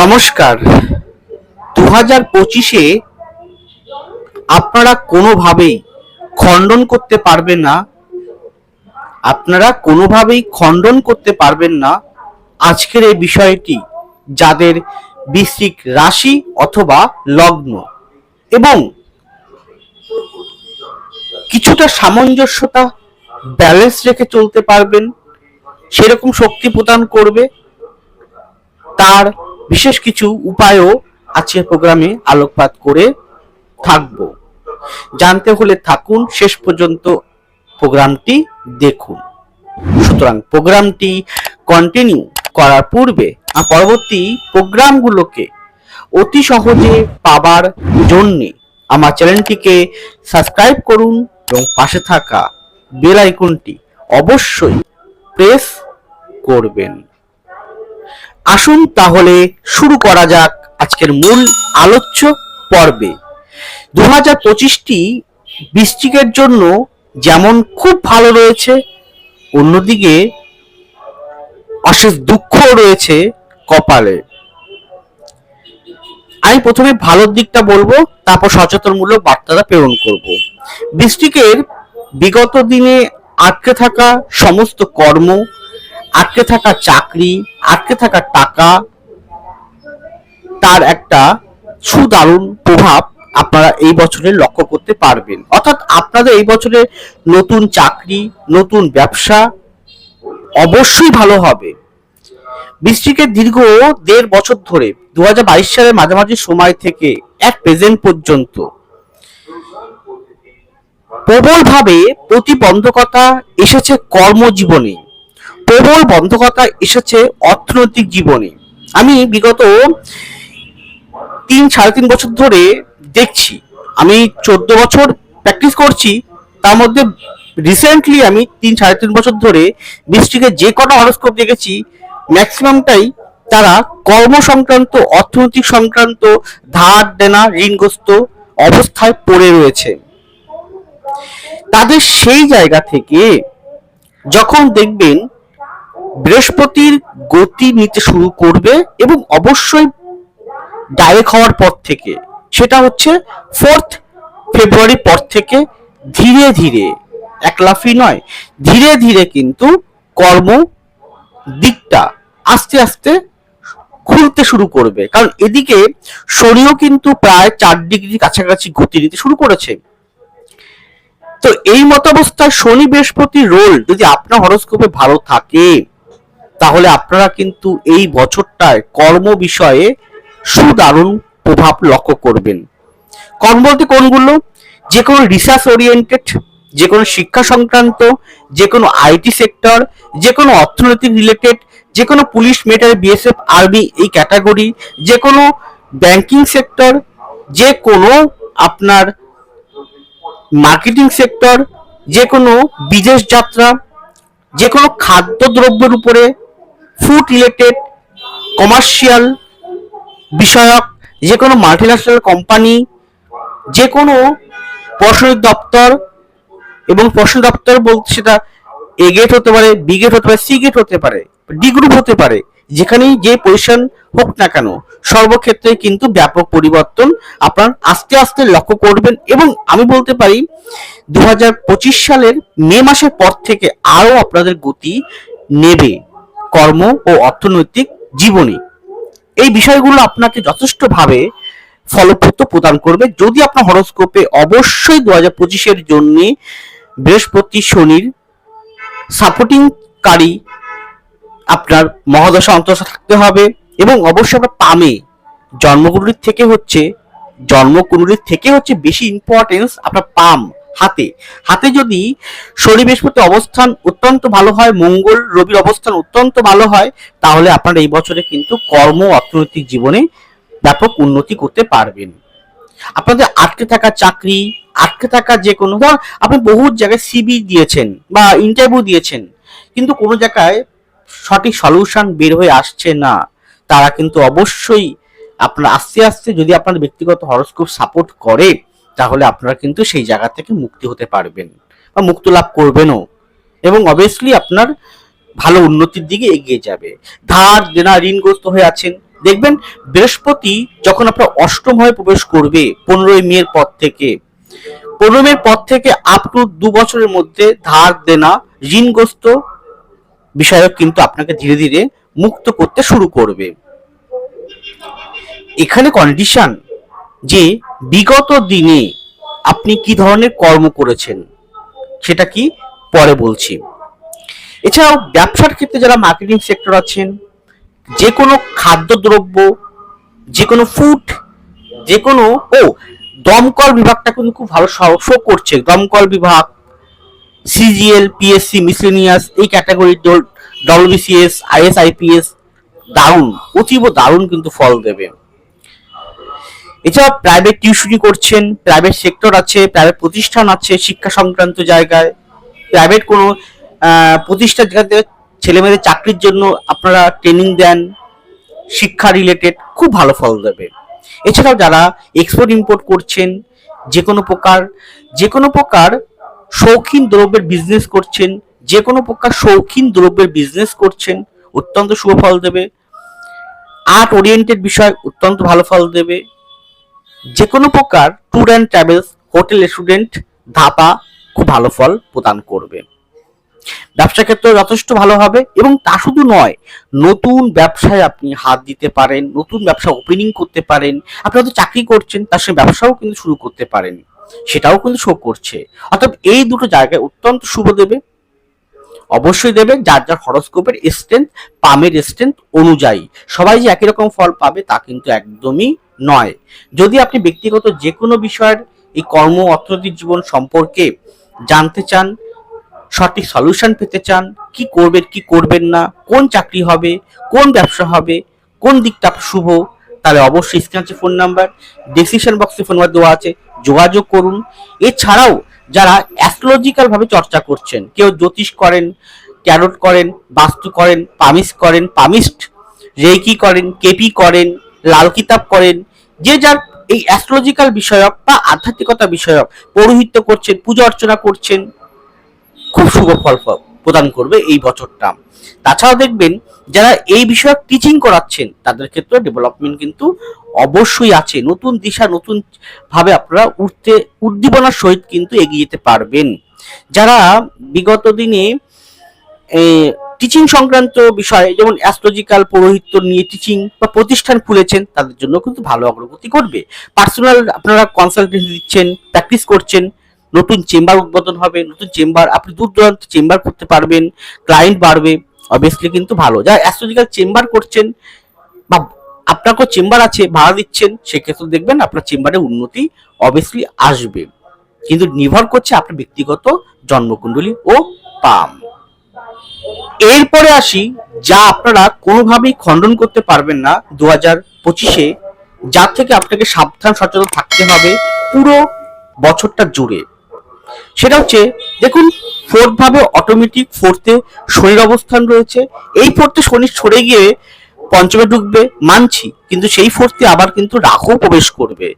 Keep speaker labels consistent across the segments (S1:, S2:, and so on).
S1: নমস্কার। দু হাজার পঁচিশে আপনারা কোনোভাবেই খণ্ডন করতে পারবেন না। আপনারা কোনোভাবেই খণ্ডন করতে পারবেন না আজকের এই বিষয়টি যাদের বৃশ্চিক রাশি অথবা লগ্ন। এবং কিছুটা সামঞ্জস্যতা ব্যালেন্স রেখে চলতে পারবেন, সেরকম শক্তি প্রদান করবে তার বিশেষ কিছু উপায়ও আজকের প্রোগ্রামে আলোকপাত করে থাকব। জানতে হলে থাকুন, শেষ পর্যন্ত প্রোগ্রামটি দেখুন। সুতরাং প্রোগ্রামটি কন্টিনিউ করার পূর্বে পরবর্তী প্রোগ্রামগুলোকে অতি সহজে পাবার জন্যে আমার চ্যানেলটিকে সাবস্ক্রাইব করুন এবং পাশে থাকা বেল আইকনটি অবশ্যই প্রেস করবেন। আসুন তাহলে শুরু করা যাক আজকের মূল আলোচ্য পর্বে। দু হাজার পঁচিশটি বৃষ্টিকের জন্য যেমন খুব ভালো রয়েছে, অন্যদিকে অশেষ দুঃখও রয়েছে কপালে। আমি প্রথমে ভালোর দিকটা বলব, তারপর সচেতনমূলক বার্তাটা প্রেরণ করব। বৃষ্টিকের বিগত দিনে আটকে থাকা সমস্ত কর্ম আটকে থাকা চাকরি, আটকে থাকা টাকা, তার একটা সুদারুণ প্রভাব আপনারা এই বছরে লক্ষ্য করতে পারবেন। অর্থাৎ আপনাদের এই বছরে নতুন চাকরি, নতুন ব্যবসা অবশ্যই ভালো হবে। বৃষ্টিকের দীর্ঘ দেড় বছর ধরে দু হাজার বাইশ সালের মাঝামাঝি সময় থেকে এক প্রেজেন্ট পর্যন্ত প্রবলভাবে প্রতিবন্ধকতা এসেছে কর্মজীবনে। প্রবল বন্ধকতা এসেছে অর্থনৈতিক জীবনে। আমি বিগত তিন, সাড়ে তিন বছর ধরে দেখছি, আমি চোদ্দ বছর প্র্যাকটিস করছি, তার মধ্যে রিসেন্টলি আমি তিন, সাড়ে তিন বছর ধরে বৃষ্টিকে যে কটা হরস্কোপ দেখেছি ম্যাক্সিমামটাই তারা কর্ম সংক্রান্ত, অর্থনৈতিক সংক্রান্ত, ধার দেনা, ঋণগ্রস্ত অবস্থায় পড়ে রয়েছে। তাদের সেই জায়গা থেকে যখন দেখবেন বৃহস্পতির গতি নিতে শুরু করবে এবং অবশ্যই ডাইরেক্ট হওয়ার পর থেকে, সেটা হচ্ছে ফোর্থ ফেব্রুয়ারি পর থেকে ধীরে ধীরে, একলাফি নয়, ধীরে ধীরে কিন্তু কর্ম দিকটা আস্তে আস্তে খুলতে শুরু করবে। কারণ এদিকে শনিও কিন্তু প্রায় চার ডিগ্রি কাছাকাছি গতি নিতে শুরু করেছে। তো এই মতাবস্থায় শনি বৃহস্পতির রোল যদি আপনার হরস্কোপে ভালো থাকে তাহলে আপনারা কিন্তু এই বছরটায় কর্ম বিষয়ে সুদারুণ প্রভাব লক্ষ্য করবেন। কর্ম বলতে কোনগুলো? যে কোনো রিসার্চ ওরিয়েন্টেড যে কোনো শিক্ষা সংক্রান্ত, যে কোনো আইটি সেক্টর যে কোনো অর্থনৈতিক রিলেটেড যে কোনো পুলিশ মেটার বিএসএফ আর্মি এই ক্যাটাগরি যে কোনো ব্যাংকিং সেক্টর যে কোনো আপনার মার্কেটিং সেক্টর যে কোনো বিদেশ যাত্রা, যে কোনো খাদ্যদ্রব্যের উপরে ফুড রিলেটেড কমার্শিয়াল বিষয়ক যে কোনো মাল্টিন্যাশনাল কোম্পানি যে কোনো প্রশাসনিক দপ্তর এবং প্রশাসন দপ্তর বলতে সেটা এ গেট হতে পারে বি গেট হতে পারে সি গেট হতে পারে ডি গ্রুপ হতে পারে, যেখানেই যে পজিশন হোক না কেন, সর্বক্ষেত্রে কিন্তু ব্যাপক পরিবর্তন আপনার আস্তে আস্তে লক্ষ্য করবেন এবং আমি বলতে পারি দু হাজার পঁচিশ সালের মে মাসের পর থেকে আরও আপনাদের গতি নেবে। কর্ম ও অর্থনৈতিক জীবনে। এই বিষয়গুলো আপনাকে যথেষ্টভাবে ফলপ্রদ প্রদান করবে। যদি আপনার হরস্কোপে অবশ্যই দু হাজার পঁচিশের জন্য বৃহস্পতি শনির সাপোর্টিংকারী আপনার মহাদশা অন্তর্দশা থাকতে হবে এবং অবশ্যই আপনার পামে জন্মকুণ্ডলীর থেকে হচ্ছে জন্মকুণ্ডলীর থেকে হচ্ছে বেশি ইম্পর্টেন্স আপনার পাম হাতে। হাতে যদি শনি বৃহস্পতি অবস্থান অত্যন্ত ভালো হয়, মঙ্গল রবির অবস্থান অত্যন্ত ভালো হয়, তাহলে আপনার এই বছরে কিন্তু কর্ম অর্থনৈতিক জীবনে ব্যাপক উন্নতি করতে পারবেন। আপনাদের আটকে থাকা চাকরি, আটকে থাকা যে কোনো, ধর আপনি বহু জায়গায় সিবি দিয়েছেন বা ইন্টারভিউ দিয়েছেন, কিন্তু কোনো জায়গায় সঠিক সলিউশন বের হয়ে আসছে না। তারা কিন্তু অবশ্যই আপনার আস্তে আস্তে যদি আপনার ব্যক্তিগত হরস্কোপ সাপোর্ট করে তাহলে আপনারা কিন্তু সেই জায়গা থেকে মুক্তি হতে পারবেন বা মুক্তি লাভ করবেনও। এবং অবভিয়াসলি আপনার ভালো উন্নতির দিকে এগিয়ে যাবে। ধার দেনা ঋণগ্রস্ত হয়ে আছেন। দেখবেন বৃহস্পতি যখন আপনার অষ্টম হয়ে প্রবেশ করবে পনেরোই মের পর থেকে পনেরো মের পর থেকে আপ টু দু বছরের মধ্যে ধার দেনা ঋণগ্রস্ত বিষয়ক কিন্তু আপনাকে ধীরে ধীরে মুক্ত করতে শুরু করবে। এখানে কন্ডিশন যে বিগত দিনে আপনি কি ধরনের কর্ম করেছেন? সেটা কি পরে বলছি। এছাড়াও ব্যবসার ক্ষেত্রে যারা মার্কেটিং সেক্টর আছেন, যে কোনো খাদ্যদ্রব্য, যে কোনো ফুড যে কোনো, ও, দমকল বিভাগটা কিন্তু খুব ভালো শো করছে। দমকল বিভাগ সিজিএল পিএসসি মিসলেনিয়াস এই ক্যাটাগরির ডব্লিউবিসিএস আইএস আইপিএস দারুণ, অতীব দারুণ কিন্তু ফল দেবে। এছাড়া প্রাইভেট টিউশনি করছেন প্রাইভেট সেক্টর আছে প্রাইভেট প্রতিষ্ঠান আছে, শিক্ষা সংক্রান্ত জায়গায়। প্রাইভেট কোনো প্রতিষ্ঠান যেখানে ছেলেমেয়েদের চাকরির জন্য আপনারা ট্রেনিং দেন, শিক্ষা রিলেটেড খুব ভালো ফল দেবে। এছাড়াও যারা এক্সপোর্ট ইম্পোর্ট করছেন যে কোনো প্রকার যে কোনো প্রকার শৌখিন দ্রব্যের বিজনেস করছেন যে কোনো প্রকার শৌখিন দ্রব্যের বিজনেস করছেন, অত্যন্ত শুভ ফল দেবে। আর্ট ওরিয়েন্টেড বিষয় অত্যন্ত ভালো ফল দেবে। যে কোনো প্রকার tour and travels hotel restaurant dhaba খুব ভালো ফল প্রদান করবে। ব্যবসা ক্ষেত্রে যথেষ্ট ভালো হবে এবং তা শুধু নয়, নতুন ব্যবসায় আপনি হাত দিতে পারেন, নতুন ব্যবসা ওপেনিং করতে পারেন, আপনি হয়তো চাকরি করছেন, তার সঙ্গে ব্যবসাও কিন্তু শুরু করতে পারেন, সেটাও কিন্তু শো করছে। অর্থাৎ এই দুটো জায়গায় অত্যন্ত শুভ দেবে। অবশ্যই দেবে যার যার হরস্কোপের স্ট্রেংথ পামের স্ট্রেংথ অনুযায়ী। সবাই যে একই রকম ফল পাবে তা কিন্তু একদমই নয়। যদি আপনি ব্যক্তিগত যে কোনো বিষয়ের এই কর্ম অর্থনৈতিক জীবন সম্পর্কে জানতে চান, সঠিক সলিউশন পেতে চান, কি করবেন কি করবেন না, কোন চাকরি হবে, কোন ব্যবসা হবে, কোন দিকটা শুভ, তাহলে অবশ্যই স্ক্রিনে ফোন নাম্বার ডিসিশন বক্সে ফোন নাম্বার দেওয়া আছে, যোগাযোগ করুন। এছাড়াও যারা অ্যাস্ট্রোলজিক্যাল ভাবে চর্চা করছেন, কেউ জ্যোতিষ করেন ট্যারোট করেন, বাস্তু করেন, পামিস করেন, পামিস্ট রেকি করেন, কেপি করেন লাল কিতাব করেন, যে যার এই অ্যাস্ট্রোলজিক্যাল বিষয়ক বা আধ্যাত্মিকতা বিষয়ক পৌরোহিত্য করছেন, পূজা অর্চনা করছেন, খুব শুভ ফল প্রদান করবে এই বছরটা। তাছাড়াও দেখবেন, যারা এই বিষয়ক টিচিং করাচ্ছেন, তাদের ক্ষেত্রে ডেভেলপমেন্ট কিন্তু অবশ্যই আছে। নতুন দিশা, নতুন ভাবে আপনারা উঠতে, উদ্দীপনার সহিত কিন্তু এগিয়ে যেতে পারবেন। যারা বিগত দিনে টিচিং সংক্রান্ত বিষয়ে যেমন অ্যাস্ট্রোলজিক্যাল পৌরোহিত্য নিয়ে টিচিং বা প্রতিষ্ঠান খুলেছেন, তাদের জন্য কিন্তু ভালো অগ্রগতি করবে পার্সোনাল আপনারা কনসালটেন্সি দিচ্ছেন প্র্যাকটিস করছেন, নতুন চেম্বার উদ্বোধন হবে, নতুন চেম্বার আপনি দূর দূরান্ত চেম্বার করতে পারবেন ক্লায়েন্ট বাড়বে অবভিয়াসলি কিন্তু ভালো। যারা অ্যাস্ট্রোলজিক্যাল চেম্বার করছেন বা আপনার কোনো চেম্বার আছে, ভাড়া দিচ্ছেন, সেক্ষেত্রে দেখবেন আপনার চেম্বারে উন্নতি অবভিয়াসলি আসবে। কিন্তু নির্ভর করছে আপনার ব্যক্তিগত জন্মকুণ্ডলী ও পাম। এরপরে আসি, যা আপনারা কোনোভাবেই খণ্ডন করতে পারবেন না দু হাজার পঁচিশে, যার থেকে আপনাকে সাবধান সচেতন থাকতে হবে পুরো বছরটা জুড়ে। সেটা হচ্ছে, দেখুন ফোর্থ ভাবে অটোমেটিক ফোর্থে শনির অবস্থান রয়েছে। এই ফোর্থে শনি সরে গিয়ে পঞ্চমে ঢুকবে, মানছি, কিন্তু সেই ফোর্থে আবার কিন্তু রাহু প্রবেশ করবে।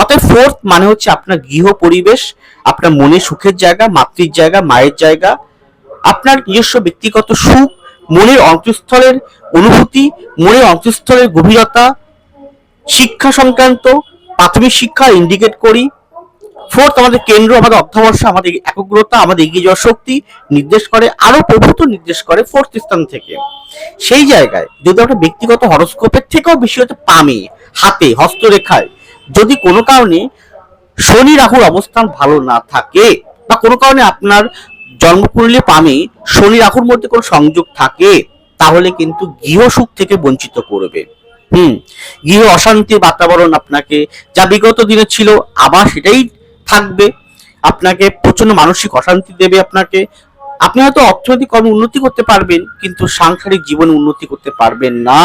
S1: অতএব ফোর্থ মানে হচ্ছে আপনার গৃহ পরিবেশ, আপনার মনে সুখের জায়গা, মাতৃর জায়গা, মায়ের জায়গা আপনার নিজস্ব ব্যক্তিগত সুখ, মনের অন্তঃস্থলের অনুভূতি, মনের অন্তঃস্থলের গভীরতা, শিক্ষা সংক্রান্ত প্রাথমিক শিক্ষা ইন্ডিকেট করি। ফোর্থ আমাদের কেন্দ্র, আমাদের অর্থবর্ষা, আমাদের একগ্রতা, আমাদের এগিয়ে যাওয়ার শক্তি নির্দেশ করে আরও প্রভূত নির্দেশ করে ফোর্থ স্থান থেকে। সেই জায়গায় যদি আমরা ব্যক্তিগত হরস্কোপের থেকেও বেশি হতে পামে হাতে, হস্তরেখায়, যদি কোনো কারণে শনি রাহুর অবস্থান ভালো না থাকে, বা কোনো কারণে আপনার জন্মকুণ্ডলী পামে শনি রাহুর মধ্যে কোনো সংযোগ থাকে, তাহলে কিন্তু গৃহ সুখ থেকে বঞ্চিত করবে। হুম, গৃহ অশান্তির বাতাবরণ আপনাকে যা বিগত দিনে ছিল, আবার সেটাই থাকবে। আপনাকে প্রচণ্ড মানসিক অশান্তি দেবে আপনাকে। আপনি হয়তো অর্থনৈতিক কর্মে উন্নতি করতে পারবেন, কিন্তু সাংসারিক জীবনে উন্নতি করতে পারবেন না।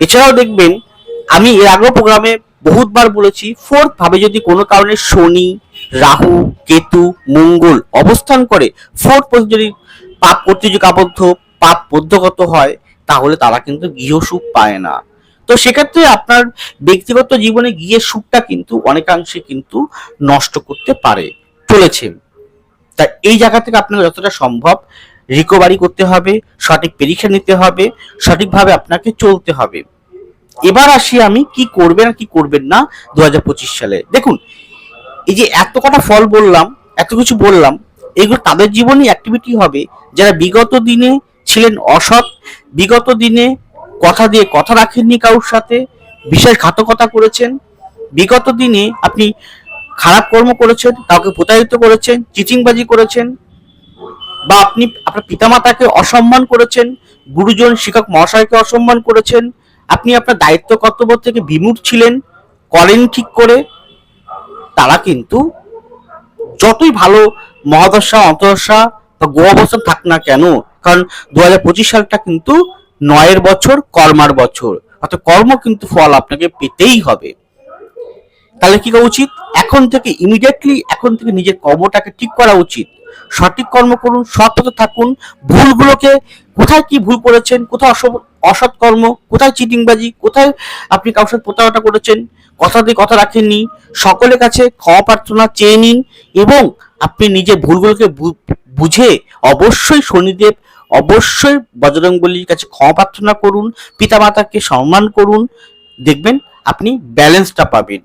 S1: এছাড়াও দেখবেন, আমি এর আগেও প্রোগ্রামে বহুতবার বলেছি ফোর্থ ভাবে যদি কোনো কারণে শনি, রাহু, কেতু, মঙ্গল অবস্থান করে ফোর্থ পর্যন্ত যদি পাপ কর্তৃযুগ আবদ্ধ, পাপ পদ্যগত হয়, তাহলে তারা কিন্তু গৃহ সুখ পায় না। তো সেক্ষেত্রে আপনার ব্যক্তিগত জীবনে গিয়ে সুখটা কিন্তু অনেকাংশে কিন্তু নষ্ট করতে পারে, চলেছে। তা এই জায়গা থেকে আপনাকে যতটা সম্ভব রিকভারি করতে হবে, সঠিক পরীক্ষা নিতে হবে, সঠিকভাবে আপনাকে চলতে হবে। এবার আসি আমি কি করবেন আর কি করবেন না দু হাজার পঁচিশ সালে। দেখুন, এই যে এত কটা ফল বললাম, এত কিছু বললাম, এগুলো তাদের জীবনে অ্যাক্টিভিটি হবে। যারা বিগত দিনে ছিলেন অসৎ, বিগত দিনে কথা দিয়ে কথা রাখেননি কারোর সাথে, বিশেষ ঘাতকতা করেছেন, বিগত দিনে আপনি খারাপ কর্ম করেছেন, কাউকে প্রতারিত করেছেন চিচিংবাজি করেছেন, বা আপনি আপনার পিতামাতাকে অসম্মান করেছেন, গুরুজন, শিক্ষক মহাশয়কে অসম্মান করেছেন আপনি আপনার দায়িত্ব কর্তব্য থেকে বিমুখ ছিলেন, করেন ঠিক করে, তারা কিন্তু যতই ভালো মহাদশা, অন্তদশা বা গো অবস্থান থাক না কেন, কারণ দু হাজার পঁচিশ সালটা কিন্তু নয়ের বছর, কর্মার বছর। অর্থাৎ কর্ম কিন্তু ফল আপনাকে পেতেই হবে। তাহলে কি করা উচিত? এখন থেকে ইমিডিয়েটলি এখন থেকে নিজের কর্মটাকে ঠিক করা উচিত। সঠিক কর্ম করুন সৎ পথে থাকুন, ভুলগুলোকে কোথায় কি ভুল করেছেন, কোথায় অসৎ- কর্ম, কোথায় চিটিংবাজি, কোথায় আপনি কারোর সাথে প্রতারণা করেছেন, কথা দিয়ে কথা রাখেননি, সকলের কাছে ক্ষমা প্রার্থনা চেয়ে নিন এবং আপনি নিজের ভুলগুলোকে বুঝে অবশ্যই শনিদেব, অবশ্যই বজরংবলির কাছে ক্ষমা প্রার্থনা করুন, পিতামাতাকে সম্মান করুন, দেখবেন আপনি ব্যালেন্সটা পাবেন,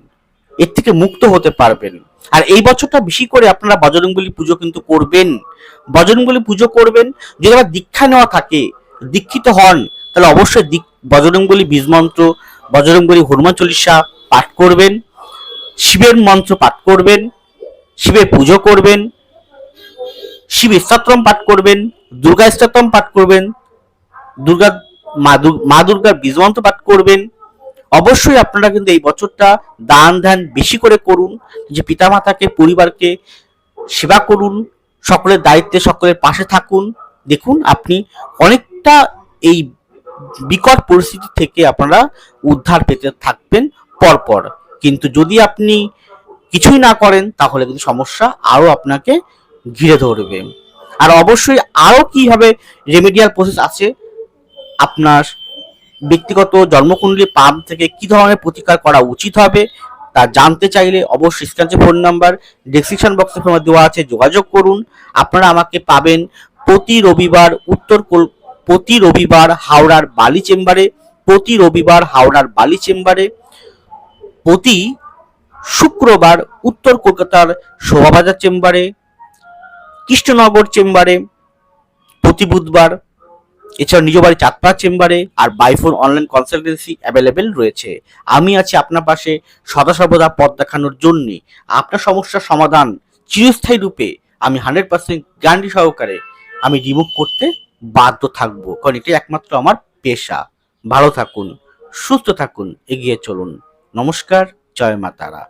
S1: এর থেকে মুক্ত হতে পারবেন। আর এই বছরটা বেশি করে আপনারা বজরংবলী পুজো কিন্তু করবেন। বজরংবলী পুজো করবেন। যদি আবার দীক্ষা নেওয়া থাকে, দীক্ষিত হন, তাহলে অবশ্যই দিক বজরংবলী বীজ মন্ত্র, বজরংবলী হনুমান চল্লিশা পাঠ করবেন। শিবের মন্ত্র পাঠ করবেন। শিবের পুজো করবেন। শিব স্তোত্রম পাঠ করবেন। দুর্গা স্তোত্রম পাঠ করবেন। দুর্গা মা দুর- মা দুর্গার বীজ মন্ত্র পাঠ করবেন। অবশ্যই আপনারা কিন্তু এই বছরটা দান ধ্যান বেশি করে করুন, যে পিতামাতাকে, পরিবারকে সেবা করুন, সকলের দায়িত্বে সকলের পাশে থাকুন। দেখুন, আপনি অনেকটা এই বিকট পরিস্থিতি থেকে আপনারা উদ্ধার পেতে থাকবেন পরপর। কিন্তু যদি আপনি কিছুই না করেন, তাহলে কিন্তু সমস্যা আরও আপনাকে ঘিরে ধরবে। আর অবশ্যই আরও কীভাবে রেমেডিয়াল প্রসেস আছে, আপনার ব্যক্তিগত জন্মকুণ্ডলী পাম্প থেকে কি ধরনের প্রতিকার করা উচিত হবে তা জানতে চাইলে অবশ্যই স্ক্যানচে ফোন নাম্বার ডেসক্রিপশন বক্সে ফোন দেওয়া আছে, যোগাযোগ করুন। আপনারা আমাকে পাবেন প্রতি রবিবার উত্তর প্রতি রবিবার হাওড়ার বালি চেম্বারে, প্রতি রবিবার হাওড়ার বালি চেম্বারে, প্রতি শুক্রবার উত্তর কলকাতার শোভাবাজার চেম্বারে, কৃষ্ণনগর চেম্বারে, প্রতি বুধবার এছাড়া নিজ বাড়ি চাঁদপাড়া চেম্বারে আর by phone online consultancy available রয়েছে। আমি আছি আপনার পাশে সদা সর্বদা পথ দেখানোর জন্য। আপনার সমস্যার সমাধান চিরস্থায়ী রূপে আমি হান্ড্রেড পার্সেন্ট গ্যারান্টি সহকারে আমি রিমুভ করতে বাধ্য থাকব। কারণ এটাই একমাত্র আমার পেশা। ভালো থাকুন, সুস্থ থাকুন, এগিয়ে চলুন। নমস্কার, জয় মা তারা।